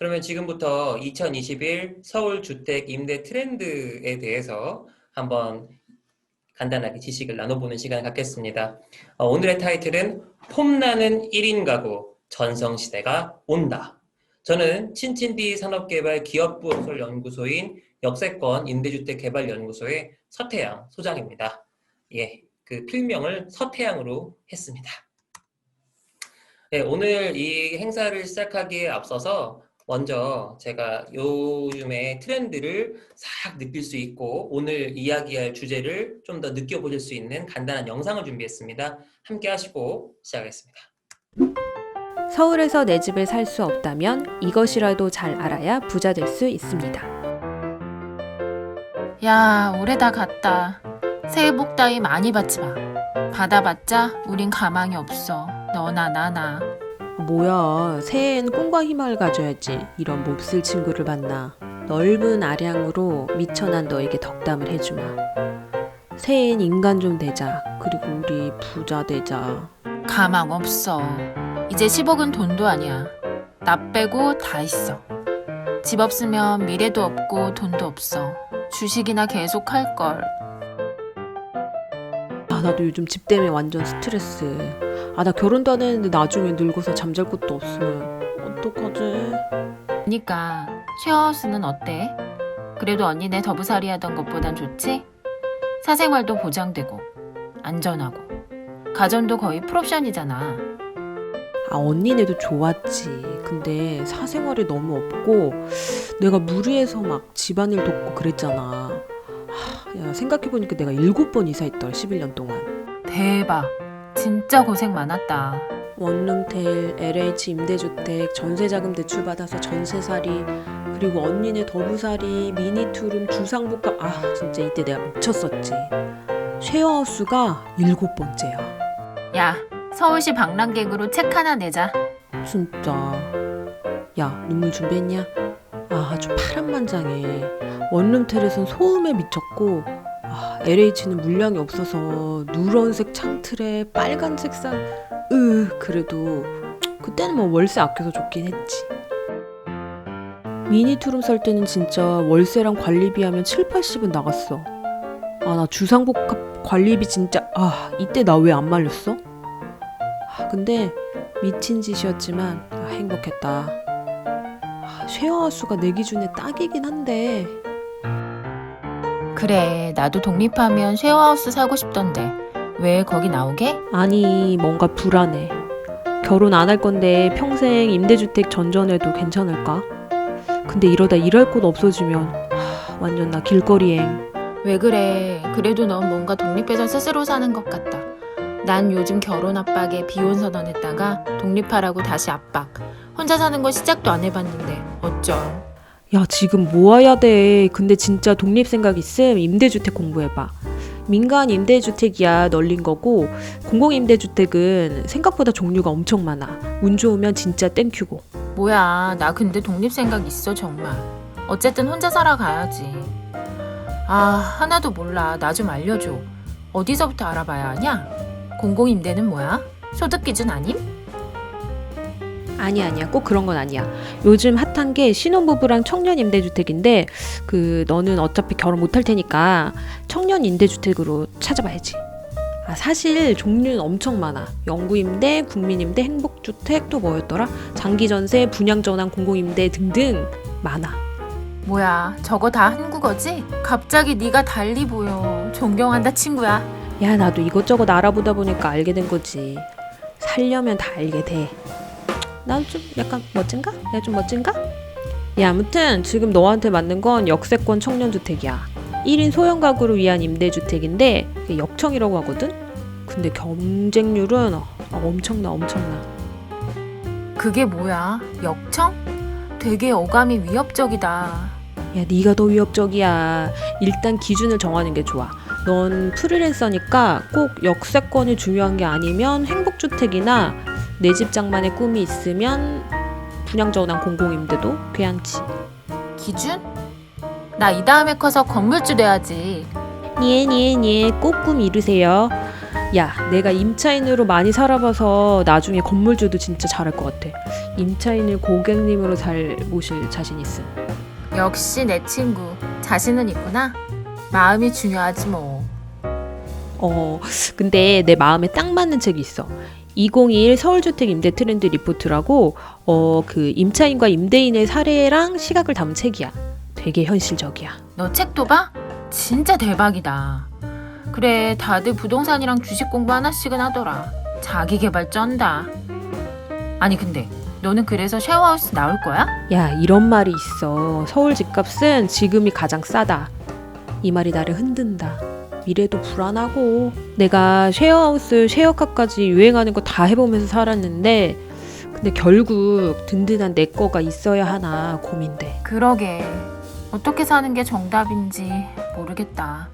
그러면 지금부터 2021 서울 주택 임대 트렌드에 대해서 한번 간단하게 지식을 나눠보는 시간을 갖겠습니다. 어, 오늘의 타이틀은 폼나는 1인 가구 전성시대가 온다. 저는 친친디 산업개발 기업부설 연구소인 역세권 임대주택개발연구소의 서태양 소장입니다. 예, 그 필명을 서태양으로 했습니다. 네, 오늘 이 행사를 시작하기에 앞서서 먼저 제가 요즘의 트렌드를 싹 느낄 수 있고 오늘 이야기할 주제를 좀 더 느껴보실 수 있는 간단한 영상을 준비했습니다. 함께 하시고 시작하겠습니다. 서울에서 내 집을 살 수 없다면 이것이라도 잘 알아야 부자 될 수 있습니다. 야, 올해 다 갔다. 새해 복 따위 많이 받지 마. 받아봤자 우린 가망이 없어. 너나 나나. 뭐야, 새해엔 꿈과 희망을 가져야지. 이런 몹쓸 친구를 만나. 넓은 아량으로 미천한 너에게 덕담을 해주마. 새해엔 인간 좀 되자. 그리고 우리 부자 되자. 가망 없어. 이제 10억은 돈도 아니야. 나 빼고 다 있어. 집 없으면 미래도 없고 돈도 없어. 주식이나 계속 할 걸. 아, 나도 요즘 집 때문에 완전 스트레스. 아, 나 결혼도 안 했는데 나중에 늙어서 잠잘 곳도 없으면 어떡하지? 그니까 쉐어하우스는 어때? 그래도 언니네 더부살이 하던 것보단 좋지? 사생활도 보장되고 안전하고 가전도 거의 풀옵션이잖아. 아, 언니네도 좋았지. 근데 사생활이 너무 없고 내가 무리해서 막 집안일 돕고 그랬잖아. 하, 야, 생각해보니까 내가 일곱 번 이사했더라, 11년 동안. 대박. 진짜 고생 많았다. 원룸텔, LH 임대주택, 전세자금 대출받아서 전세살이, 그리고 언니네 더부살이, 미니투룸, 주상복합. 아, 진짜 이때 내가 미쳤었지. 쉐어하우스가 일곱 번째야. 야, 서울시 방랑객으로 책 하나 내자. 진짜. 야, 눈물 준비했냐? 아, 아주 파란만장해. 원룸텔에선 소음에 미쳤고, 아, LH는 물량이 없어서 누런색 창틀에 빨간 색상, 으, 그래도 그때는 뭐 월세 아껴서 좋긴 했지. 미니 투룸 살 때는 진짜 월세랑 관리비 하면 7, 80은 나갔어. 아, 나 주상복합 관리비 진짜, 아, 이때 나 왜 안 말렸어? 아, 근데 미친 짓이었지만 아, 행복했다. 아, 쉐어하우스가 내 기준에 딱이긴 한데 그래, 나도 독립하면 쉐어하우스 사고 싶던데. 왜 거기 나오게? 아니 뭔가 불안해. 결혼 안 할 건데 평생 임대주택 전전해도 괜찮을까? 근데 이러다 일할 곳 없어지면 하, 완전 나 길거리행. 왜 그래? 그래도 넌 뭔가 독립해서 스스로 사는 것 같다. 난 요즘 결혼 압박에 비혼 선언했다가 독립하라고 다시 압박. 혼자 사는 거 시작도 안 해봤는데 어쩔. 야 지금 모아야 돼. 근데 진짜 독립 생각 있음 임대주택 공부해봐. 민간 임대주택이야 널린 거고 공공임대주택은 생각보다 종류가 엄청 많아. 운 좋으면 진짜 땡큐고. 뭐야, 나 근데 독립 생각 있어 정말. 어쨌든 혼자 살아가야지. 아, 하나도 몰라. 나 좀 알려줘. 어디서부터 알아봐야 하냐? 공공임대는 뭐야? 소득 기준 아님? 아니야 아니야. 꼭 그런 건 아니야. 요즘 핫한 게 신혼부부랑 청년 임대주택인데 그 너는 어차피 결혼 못 할 테니까 청년 임대주택으로 찾아봐야지. 아 사실 종류는 엄청 많아. 영구임대 국민임대 행복주택 또 뭐였더라? 장기전세 분양전환 공공임대 등등 많아. 뭐야, 저거 다 한국어지? 갑자기 네가 달리 보여. 존경한다 친구야. 야 나도 이것저것 알아보다 보니까 알게 된 거지. 살려면 다 알게 돼 난 좀 약간 멋진가? 내가 좀 멋진가? 야 아무튼 지금 너한테 맞는 건 역세권 청년주택이야 1인 소형 가구를 위한 임대주택인데 역청이라고 하거든? 근데 경쟁률은 어, 엄청나 엄청나 그게 뭐야? 역청? 되게 어감이 위협적이다. 야 네가 더 위협적이야 일단 기준을 정하는 게 좋아 넌 프리랜서니까 꼭 역세권이 중요한 게 아니면 행복주택이나 내 집 장만의 꿈이 있으면 분양전환 공공임대도 괜찮지 기준? 나 이 다음에 커서 건물주 돼야지. 니에 니에 니에 꼭 꿈 이루세요 야, 내가 임차인으로 많이 살아봐서 나중에 건물주도 진짜 잘할 것 같아. 임차인을 고객님으로 잘 모실 자신 있음. 역시 내 친구. 자신은 있구나. 마음이 중요하지 뭐. 어, 근데 내 마음에 딱 맞는 책이 있어. 2021 서울주택 임대 트렌드 리포트라고 어, 그 임차인과 임대인의 사례랑 시각을 담은 책이야. 되게 현실적이야. 너 책도 봐? 진짜 대박이다. 그래, 다들 부동산이랑 주식 공부 하나씩은 하더라. 자기 개발 쩐다. 아니, 근데 너는 그래서 쉐어하우스 나올 거야? 야, 이런 말이 있어. 서울 집값은 지금이 가장 싸다. 이 말이 나를 흔든다. 미래도 불안하고. 내가 쉐어하우스, 쉐어카까지 유행하는 거 다 해보면서 살았는데, 근데 결국 든든한 내 거가 있어야 하나 고민돼. 그러게. 어떻게 사는 게 정답인지 모르겠다.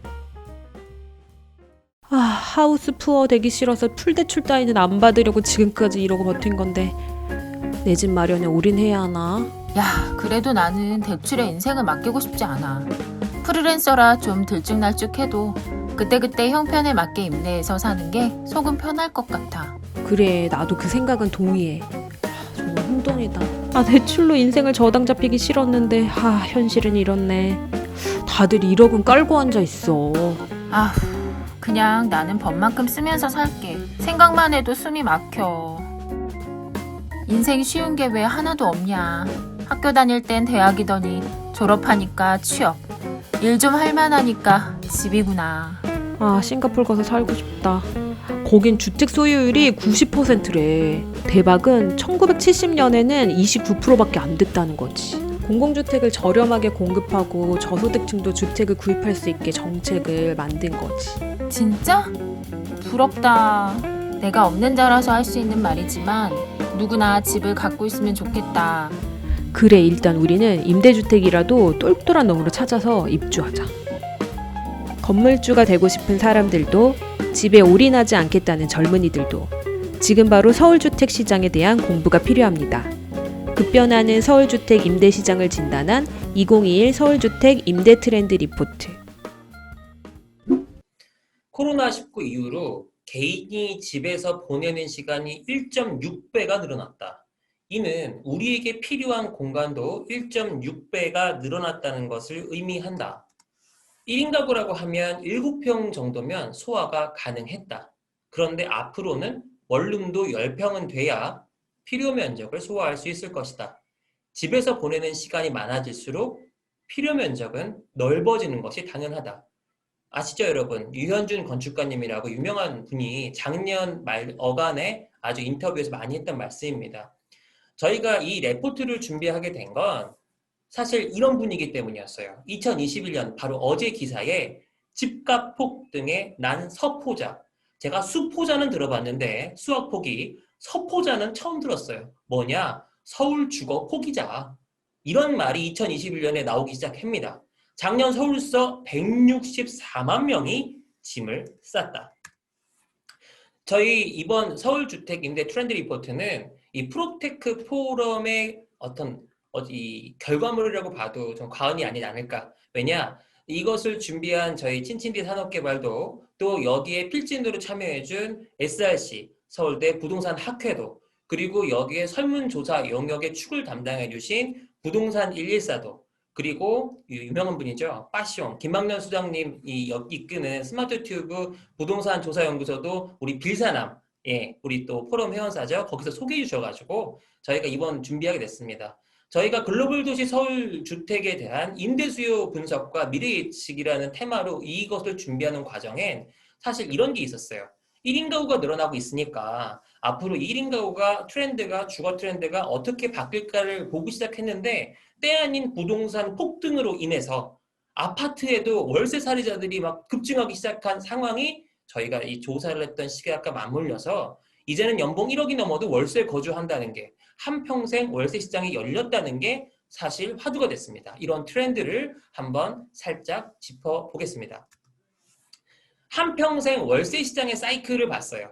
아, 하우스 푸어 되기 싫어서 풀대출 따위는 안 받으려고 지금까지 이러고 버틴 건데, 내 집 마련에 올인해야 하나? 야, 그래도 나는 대출에 인생을 맡기고 싶지 않아. 프리랜서라 좀 들쭉날쭉해도 그때그때 형편에 맞게 임대해서 사는 게 속은 편할 것 같아. 그래, 나도 그 생각은 동의해. 아, 정말 혼돈이다. 아, 대출로 인생을 저당 잡히기 싫었는데, 아, 현실은 이렇네. 다들 1억은 깔고 앉아 있어. 아휴, 그냥 나는 법만큼 쓰면서 살게. 생각만 해도 숨이 막혀. 인생 쉬운 게 왜 하나도 없냐. 학교 다닐 땐 대학이더니 졸업하니까 취업. 일 좀 할 만하니까 집이구나. 아, 싱가폴 가서 살고 싶다. 거긴 주택 소유율이 90%래. 대박은 1970년에는 29%밖에 안 됐다는 거지. 공공주택을 저렴하게 공급하고 저소득층도 주택을 구입할 수 있게 정책을 만든 거지. 진짜? 부럽다. 내가 없는 자라서 할 수 있는 말이지만 누구나 집을 갖고 있으면 좋겠다. 그래, 일단 우리는 임대주택이라도 똘똘한 놈으로 찾아서 입주하자. 건물주가 되고 싶은 사람들도 집에 올인하지 않겠다는 젊은이들도 지금 바로 서울주택 시장에 대한 공부가 필요합니다. 급변하는 서울주택 임대 시장을 진단한 2021 서울주택 임대 트렌드 리포트. 코로나19 이후로 개인이 집에서 보내는 시간이 1.6배가 늘어났다. 이는 우리에게 필요한 공간도 1.6배가 늘어났다는 것을 의미한다. 1인 가구라고 하면 7평 정도면 소화가 가능했다. 그런데 앞으로는 원룸도 10평은 돼야 필요 면적을 소화할 수 있을 것이다. 집에서 보내는 시간이 많아질수록 필요 면적은 넓어지는 것이 당연하다. 아시죠, 여러분? 유현준 건축가님이라고 유명한 분이 작년 말 어간에 아주 인터뷰에서 많이 했던 말씀입니다. 저희가 이 레포트를 준비하게 된 건 사실 이런 분위기 때문이었어요. 2021년 바로 어제 기사에 집값 폭등에 난 서포자. 제가 수포자는 들어봤는데 수학 포기, 서포자는 처음 들었어요. 뭐냐? 서울 주거 포기자. 이런 말이 2021년에 나오기 시작합니다. 작년 서울서 164만 명이 짐을 쌌다. 저희 이번 서울주택 임대 트렌드 리포트는 이 프로테크 포럼의 어떤 어, 이 결과물이라고 봐도 좀 과언이 아니지 않을까. 왜냐? 이것을 준비한 저희 친친디 산업개발도 또 여기에 필진으로 참여해준 SRC 서울대 부동산 학회도 그리고 여기에 설문조사 영역의 축을 담당해주신 부동산 114도 그리고 유명한 분이죠. 빠시옹 김학년 수장님 이 이끄는 스마트 튜브 부동산 조사 연구소도 우리 빌사남 예, 우리 또 포럼 회원사죠. 거기서 소개해 주셔가지고 저희가 이번 준비하게 됐습니다. 저희가 글로벌 도시 서울 주택에 대한 임대 수요 분석과 미래 예측이라는 테마로 이것을 준비하는 과정엔 사실 이런 게 있었어요. 1인 가구가 늘어나고 있으니까 앞으로 1인 가구가 트렌드가 주거 트렌드가 어떻게 바뀔까를 보기 시작했는데 때 아닌 부동산 폭등으로 인해서 아파트에도 월세 살이자들이 막 급증하기 시작한 상황이 저희가 이 조사를 했던 시기와 맞물려서 이제는 연봉 1억이 넘어도 월세 거주한다는 게 한평생 월세 시장이 열렸다는 게 사실 화두가 됐습니다. 이런 트렌드를 한번 살짝 짚어보겠습니다. 한평생 월세 시장의 사이클을 봤어요.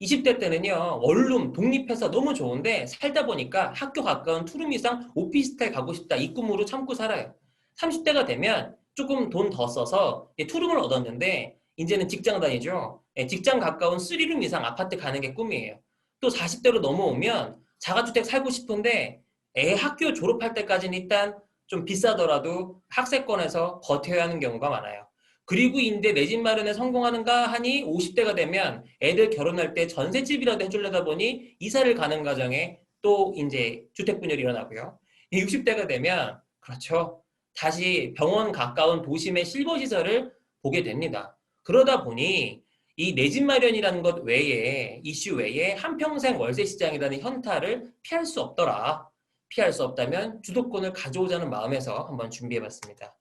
20대 때는요, 원룸, 독립해서 너무 좋은데 살다 보니까 학교 가까운 투룸 이상 오피스텔 가고 싶다. 이 꿈으로 참고 살아요. 30대가 되면 조금 돈 더 써서 투룸을 얻었는데 이제는 직장 다니죠. 예, 직장 가까운 3룸 이상 아파트 가는 게 꿈이에요. 또 40대로 넘어오면 자가주택 살고 싶은데 애 학교 졸업할 때까지는 일단 좀 비싸더라도 학세권에서 버텨야 하는 경우가 많아요. 그리고 이제 내집 마련에 성공하는가 하니 50대가 되면 애들 결혼할 때 전셋집이라도 해주려다 보니 이사를 가는 과정에 또 이제 주택 분열이 일어나고요. 60대가 되면 그렇죠. 다시 병원 가까운 도심의 실버 시설을 보게 됩니다. 그러다 보니 이 내 집 마련이라는 것 외에 이슈 외에 한평생 월세 시장이라는 현타를 피할 수 없더라. 피할 수 없다면 주도권을 가져오자는 마음에서 한번 준비해봤습니다.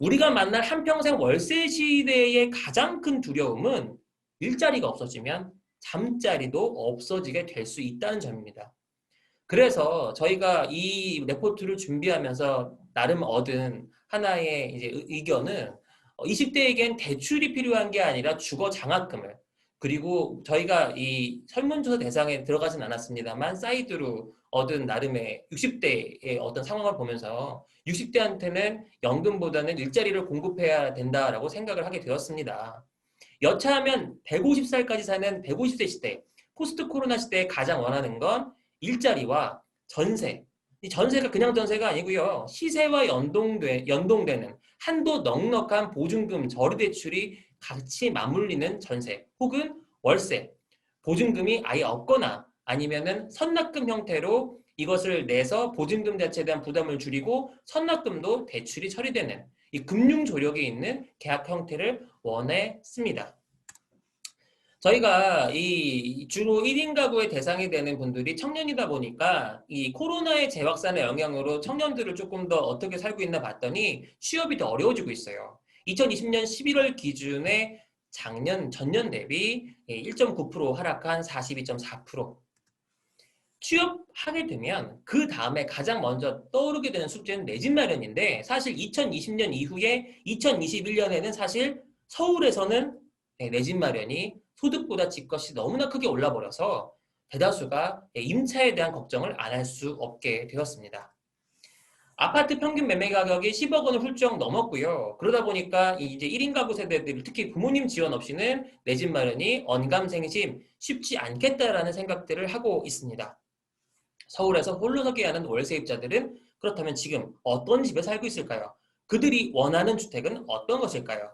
우리가 만날 한평생 월세 시대의 가장 큰 두려움은 일자리가 없어지면 잠자리도 없어지게 될 수 있다는 점입니다. 그래서 저희가 이 레포트를 준비하면서 나름 얻은 하나의 이제 의- 의견은 20대에겐 대출이 필요한 게 아니라 주거 장학금을 그리고 저희가 이 설문조사 대상에 들어가진 않았습니다만 사이드로 얻은 나름의 60대의 어떤 상황을 보면서 60대한테는 연금보다는 일자리를 공급해야 된다라고 생각을 하게 되었습니다. 여차하면 150살까지 사는 150세 시대, 포스트 코로나 시대에 가장 원하는 건 일자리와 전세. 이 전세가 그냥 전세가 아니고요. 시세와 연동돼, 연동되는 한도 넉넉한 보증금 저리 대출이 같이 맞물리는 전세 혹은 월세. 보증금이 아예 없거나 아니면은 선납금 형태로 이것을 내서 보증금 자체에 대한 부담을 줄이고 선납금도 대출이 처리되는 이 금융 조력이 있는 계약 형태를 원했습니다. 저희가 이 주로 1인 가구의 대상이 되는 분들이 청년이다 보니까 이 코로나의 재확산의 영향으로 청년들을 조금 더 어떻게 살고 있나 봤더니 취업이 더 어려워지고 있어요. 2020년 11월 기준에 작년 전년 대비 1.9% 하락한 42.4%. 취업하게 되면 그 다음에 가장 먼저 떠오르게 되는 숙제는 내 집 마련인데 사실 2020년 이후에 2021년에는 사실 서울에서는 내 집 마련이 소득보다 집값이 너무나 크게 올라버려서 대다수가 임차에 대한 걱정을 안 할 수 없게 되었습니다. 아파트 평균 매매 가격이 10억 원을 훌쩍 넘었고요. 그러다 보니까 이제 1인 가구 세대들, 특히 부모님 지원 없이는 내 집 마련이 언감생심 쉽지 않겠다라는 생각들을 하고 있습니다. 서울에서 홀로 서게 하는 월세입자들은 그렇다면 지금 어떤 집에 살고 있을까요? 그들이 원하는 주택은 어떤 것일까요?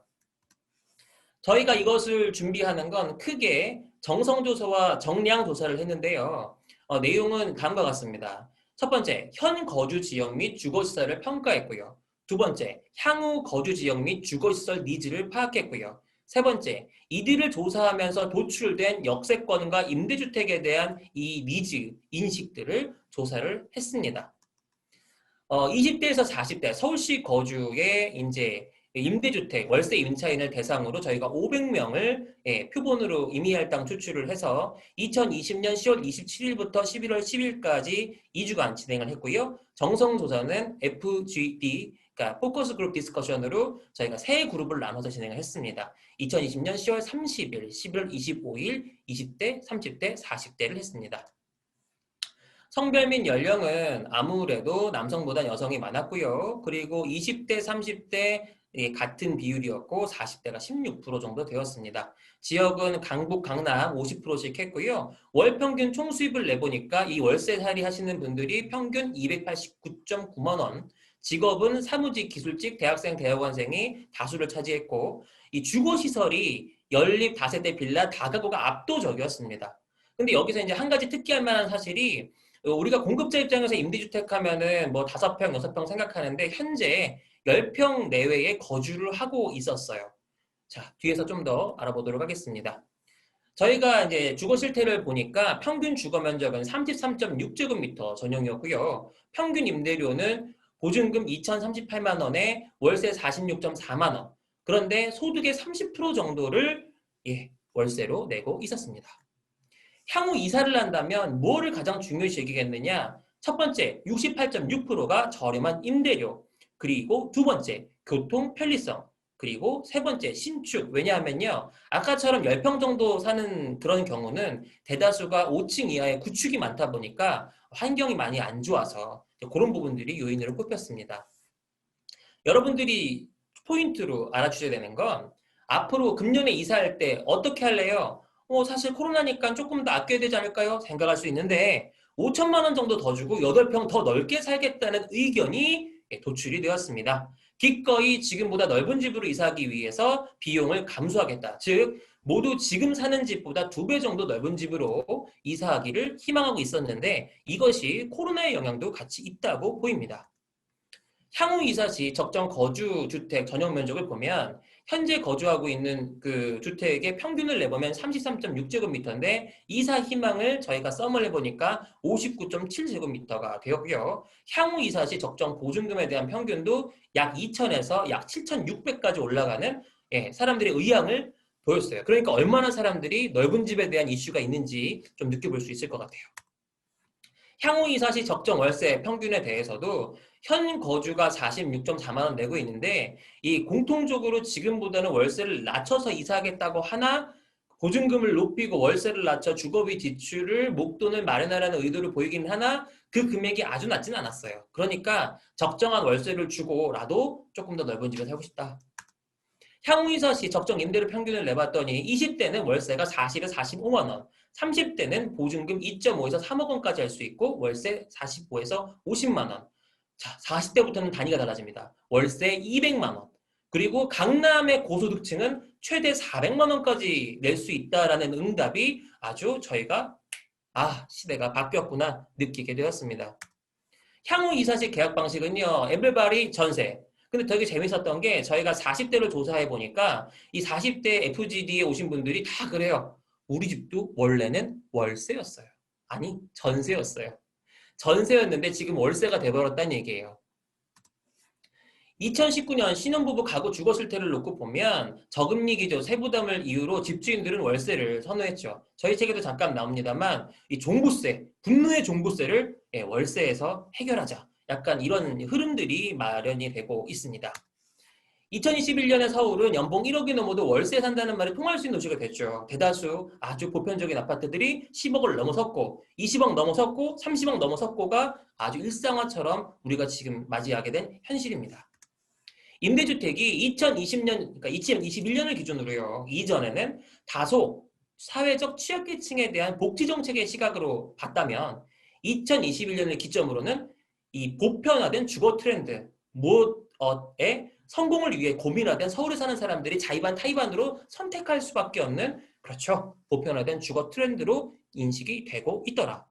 저희가 이것을 준비하는 건 크게 정성조사와 정량조사를 했는데요. 어, 내용은 다음과 같습니다. 첫 번째, 현 거주 지역 및 주거시설을 평가했고요. 두 번째, 향후 거주 지역 및 주거시설 니즈를 파악했고요. 세 번째, 이들을 조사하면서 도출된 역세권과 임대주택에 대한 이 니즈, 인식들을 조사를 했습니다. 어, 20대에서 40대 서울시 거주의 이제 임대주택, 월세 임차인을 대상으로 저희가 500명을 예, 표본으로 임의할당 추출을 해서 2020년 10월 27일부터 11월 10일까지 2주간 진행을 했고요. 정성조사는 FGD, 그러니까 포커스 그룹 디스커션으로 저희가 세 그룹을 나눠서 진행을 했습니다. 2020년 10월 30일, 11월 25일 20대, 30대, 40대를 했습니다. 성별 및 연령은 아무래도 남성보다 여성이 많았고요. 그리고 20대, 30대 같은 비율이었고 40대가 16% 정도 되었습니다. 지역은 강북, 강남 50%씩 했고요. 월 평균 총 수입을 내보니까 이 월세 살이 하시는 분들이 평균 289.9만 원, 직업은 사무직, 기술직, 대학생, 대학원생이 다수를 차지했고 이 주거시설이 연립 다세대 빌라 다가구가 압도적이었습니다. 근데 여기서 이제 한 가지 특기할 만한 사실이 우리가 공급자 입장에서 임대주택 하면은 뭐 다섯 평, 여섯 평 생각하는데 현재 10평 내외에 거주를 하고 있었어요. 자, 뒤에서 좀 더 알아보도록 하겠습니다. 저희가 이제 주거 실태를 보니까 평균 주거 면적은 33.6제곱미터 전용이었고요. 평균 임대료는 보증금 2,038만 원에 월세 46.4만 원. 그런데 소득의 30% 정도를 예, 월세로 내고 있었습니다. 향후 이사를 한다면 무엇을 가장 중요시 여기겠느냐? 첫 번째, 68.6%가 저렴한 임대료. 그리고 두 번째, 교통 편리성. 그리고 세 번째, 신축. 왜냐하면요. 아까처럼 10평 정도 사는 그런 경우는 대다수가 5층 이하의 구축이 많다 보니까 환경이 많이 안 좋아서 그런 부분들이 요인으로 꼽혔습니다. 여러분들이 포인트로 알아주셔야 되는 건 앞으로 금년에 이사할 때 어떻게 할래요? 어, 사실 코로나니까 조금 더 아껴야 되지 않을까요? 생각할 수 있는데 5천만 원 정도 더 주고 8평 더 넓게 살겠다는 의견이 예, 도출이 되었습니다. 기꺼이 지금보다 넓은 집으로 이사하기 위해서 비용을 감수하겠다. 즉 모두 지금 사는 집보다 두 배 정도 넓은 집으로 이사하기를 희망하고 있었는데 이것이 코로나의 영향도 같이 있다고 보입니다. 향후 이사 시 적정 거주 주택 전용 면적을 보면 현재 거주하고 있는 그 주택의 평균을 내보면 33.6제곱미터인데 이사 희망을 저희가 썸을 해보니까 59.7제곱미터가 되었고요. 향후 이사 시 적정 보증금에 대한 평균도 약 2천에서 약 7,600까지 올라가는 예, 사람들의 의향을 보였어요. 그러니까 얼마나 사람들이 넓은 집에 대한 이슈가 있는지 좀 느껴볼 수 있을 것 같아요. 향후 이사 시 적정 월세 평균에 대해서도 현 거주가 46.4만 원 내고 있는데 이 공통적으로 지금보다는 월세를 낮춰서 이사하겠다고 하나 보증금을 높이고 월세를 낮춰 주거비 지출을 목돈을 마련하라는 의도를 보이긴 하나 그 금액이 아주 낮진 않았어요. 그러니까 적정한 월세를 주고라도 조금 더 넓은 집에 살고 싶다. 향후 이사 시 적정 임대료 평균을 내봤더니 20대는 월세가 40에서 45만 원, 30대는 보증금 2.5에서 3억 원까지 할 수 있고 월세 45에서 50만 원. 자, 40대부터는 단위가 달라집니다. 월세 200만 원. 그리고 강남의 고소득층은 최대 400만 원까지 낼 수 있다라는 응답이 아주 저희가 아, 시대가 바뀌었구나 느끼게 되었습니다. 향후 이사시 계약 방식은요. 에블바리 전세. 근데 되게 재밌었던 게 저희가 40대를 조사해 보니까 이 40대 FGD에 오신 분들이 다 그래요. 우리 집도 원래는 월세였어요. 아니, 전세였어요. 전세였는데 지금 월세가 돼버렸다는 얘기예요. 2019년 신혼부부 가구 주거 실태를 놓고 보면 저금리 기조 세부담을 이유로 집주인들은 월세를 선호했죠. 저희 책에도 잠깐 나옵니다만 이 종부세, 분노의 종부세를 예, 월세에서 해결하자. 약간 이런 흐름들이 마련이 되고 있습니다. 2021년에 서울은 연봉 1억이 넘어도 월세 산다는 말이 통할 수 있는 도시가 됐죠. 대다수 아주 보편적인 아파트들이 10억을 넘어섰고 20억 넘어섰고 30억 넘어섰고가 아주 일상화처럼 우리가 지금 맞이하게 된 현실입니다. 임대주택이 2020년, 그러니까 2021년을 기준으로요. 이전에는 다소 사회적 취약계층에 대한 복지정책의 시각으로 봤다면 2021년을 기점으로는 이 보편화된 주거 트렌드, 무엇에 성공을 위해 고민하던 서울에 사는 사람들이 자의반 타의반으로 선택할 수밖에 없는 그렇죠. 보편화된 주거 트렌드로 인식이 되고 있더라.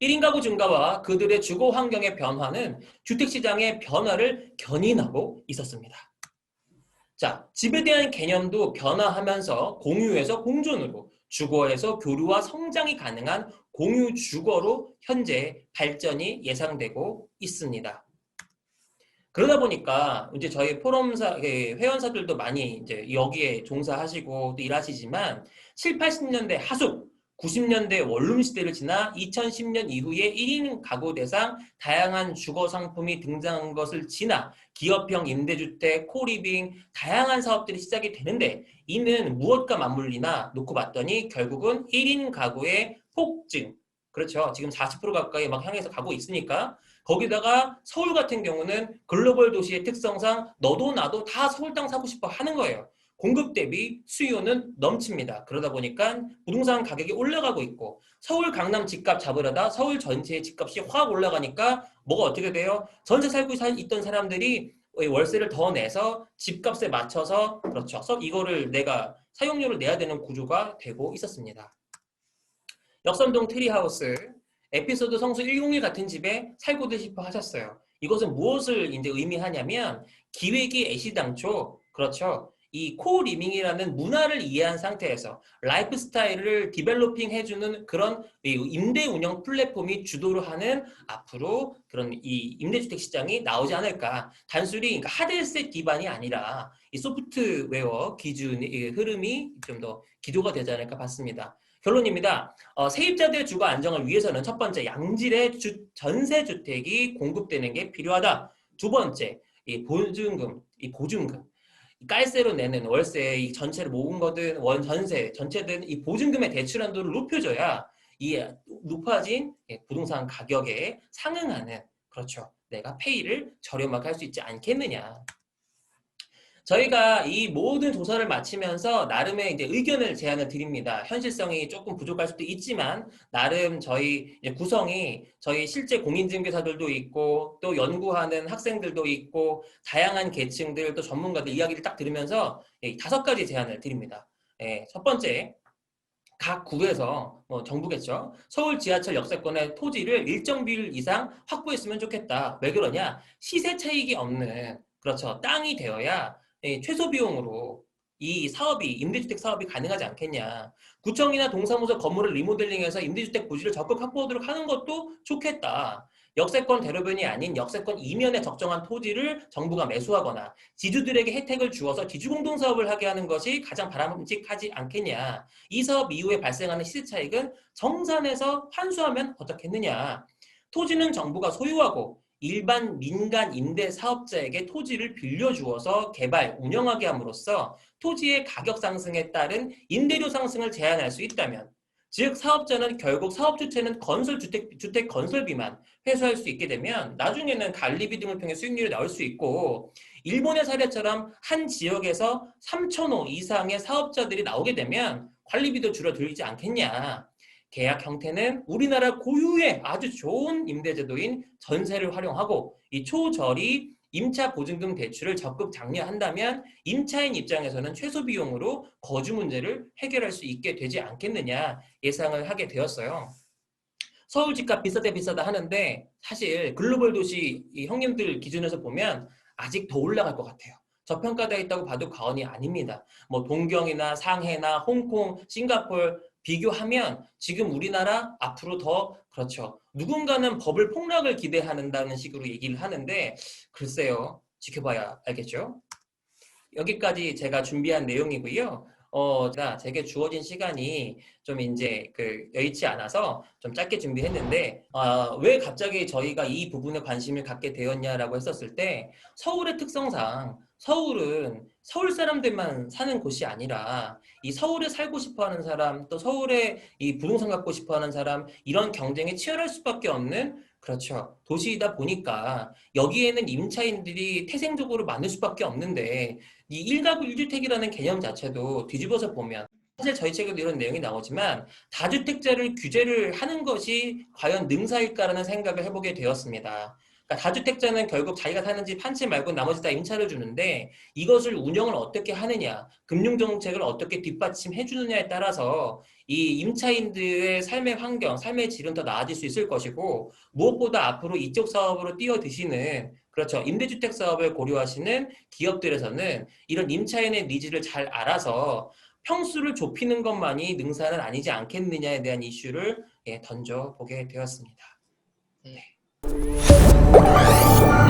1인 가구 증가와 그들의 주거 환경의 변화는 주택시장의 변화를 견인하고 있었습니다. 자, 집에 대한 개념도 변화하면서 공유에서 공존으로 주거에서 교류와 성장이 가능한 공유 주거로 현재 발전이 예상되고 있습니다. 그러다 보니까 이제 저희 포럼사 그 회원사들도 많이 이제 여기에 종사하시고 또 일하시지만 7, 80년대 하숙, 90년대 원룸 시대를 지나 2010년 이후에 1인 가구 대상 다양한 주거 상품이 등장한 것을 지나 기업형 임대주택, 코리빙 다양한 사업들이 시작이 되는데 이는 무엇과 맞물리나 놓고 봤더니 결국은 1인 가구의 폭증 그렇죠. 지금 40% 가까이 막 향해서 가고 있으니까 거기다가 서울 같은 경우는 글로벌 도시의 특성상 너도 나도 다 서울 땅 사고 싶어 하는 거예요. 공급 대비 수요는 넘칩니다. 그러다 보니까 부동산 가격이 올라가고 있고 서울 강남 집값 잡으려다 서울 전체의 집값이 확 올라가니까 뭐가 어떻게 돼요? 전세 살고 있던 사람들이 월세를 더 내서 집값에 맞춰서 그렇죠. 이거를 내가 사용료를 내야 되는 구조가 되고 있었습니다. 역삼동 트리하우스 에피소드 성수 101 같은 집에 살고도 싶어 하셨어요. 이것은 무엇을 이제 의미하냐면 기획이 애시당초 그렇죠. 이 코리밍이라는 문화를 이해한 상태에서 라이프 스타일을 디벨로핑 해주는 그런 임대 운영 플랫폼이 주도를 하는 앞으로 그런 이 임대주택 시장이 나오지 않을까. 단순히 그러니까 하드셋 기반이 아니라 이 소프트웨어 기준 흐름이 좀 더 기도가 되지 않을까 봤습니다. 결론입니다. 어, 세입자들의 주거 안정을 위해서는 첫 번째 양질의 주, 전세 주택이 공급되는 게 필요하다. 두 번째 이 보증금, 이 보증금. 깔세로 내는 월세 이 전체를 모은 거든 원 전세 전체든 이 보증금의 대출 한도를 높여줘야 이 높아진 예, 부동산 가격에 상응하는 그렇죠. 내가 페이를 저렴하게 할 수 있지 않겠느냐. 저희가 이 모든 조사를 마치면서 나름의 이제 의견을 제안을 드립니다. 현실성이 조금 부족할 수도 있지만 나름 저희 구성이 저희 실제 공인중개사들도 있고 또 연구하는 학생들도 있고 다양한 계층들 또 전문가들 이야기를 딱 들으면서 예, 다섯 가지 제안을 드립니다. 예, 첫 번째 각 구에서 뭐 정부겠죠. 서울 지하철 역세권의 토지를 일정 비율 이상 확보했으면 좋겠다. 왜 그러냐? 시세 차익이 없는 그렇죠. 땅이 되어야 이 최소 비용으로 이 사업이 임대주택 사업이 가능하지 않겠냐. 구청이나 동사무소 건물을 리모델링해서 임대주택 부지를 적극 확보하도록 하는 것도 좋겠다. 역세권 대로변이 아닌 역세권 이면에 적정한 토지를 정부가 매수하거나 지주들에게 혜택을 주어서 지주공동 사업을 하게 하는 것이 가장 바람직하지 않겠냐. 이 사업 이후에 발생하는 시세 차익은 정산해서 환수하면 어떻겠느냐. 토지는 정부가 소유하고 일반 민간 임대 사업자에게 토지를 빌려주어서 개발, 운영하게 함으로써 토지의 가격 상승에 따른 임대료 상승을 제한할 수 있다면 즉 사업자는 결국 사업 주체는 건설 주택 주택 건설비만 회수할 수 있게 되면 나중에는 관리비 등을 통해 수익률이 나올 수 있고 일본의 사례처럼 한 지역에서 3천호 이상의 사업자들이 나오게 되면 관리비도 줄어들지 않겠냐. 계약 형태는 우리나라 고유의 아주 좋은 임대제도인 전세를 활용하고 이 초저리 임차 보증금 대출을 적극 장려한다면 임차인 입장에서는 최소 비용으로 거주 문제를 해결할 수 있게 되지 않겠느냐 예상을 하게 되었어요. 서울 집값 비싸다 비싸다 하는데 사실 글로벌 도시 이 형님들 기준에서 보면 아직 더 올라갈 것 같아요. 저평가되어 있다고 봐도 과언이 아닙니다. 뭐 동경이나 상해나 홍콩, 싱가폴 비교하면 지금 우리나라 앞으로 더 그렇죠. 누군가는 버블 폭락을 기대한다는 식으로 얘기를 하는데 글쎄요. 지켜봐야 알겠죠? 여기까지 제가 준비한 내용이고요. 어, 제가 제게 주어진 시간이 좀 이제 그 여의치 않아서 좀 짧게 준비했는데 아, 왜 갑자기 저희가 이 부분에 관심을 갖게 되었냐라고 했었을 때 서울의 특성상 서울은 서울 사람들만 사는 곳이 아니라 이 서울에 살고 싶어 하는 사람 또 서울에 이 부동산 갖고 싶어 하는 사람 이런 경쟁이 치열할 수밖에 없는 그렇죠 도시이다 보니까 여기에는 임차인들이 태생적으로 많을 수밖에 없는데 이 일가구 일주택이라는 개념 자체도 뒤집어서 보면 사실 저희 책에도 이런 내용이 나오지만 다주택자를 규제를 하는 것이 과연 능사일까라는 생각을 해보게 되었습니다. 그러니까 다주택자는 결국 자기가 사는 집 한 채 말고 나머지 다 임차를 주는데 이것을 운영을 어떻게 하느냐, 금융 정책을 어떻게 뒷받침해 주느냐에 따라서 이 임차인들의 삶의 환경, 삶의 질은 더 나아질 수 있을 것이고 무엇보다 앞으로 이쪽 사업으로 뛰어드시는 그렇죠. 임대주택 사업을 고려하시는 기업들에서는 이런 임차인의 니즈를 잘 알아서 평수를 좁히는 것만이 능사는 아니지 않겠느냐에 대한 이슈를 예, 던져보게 되었습니다. you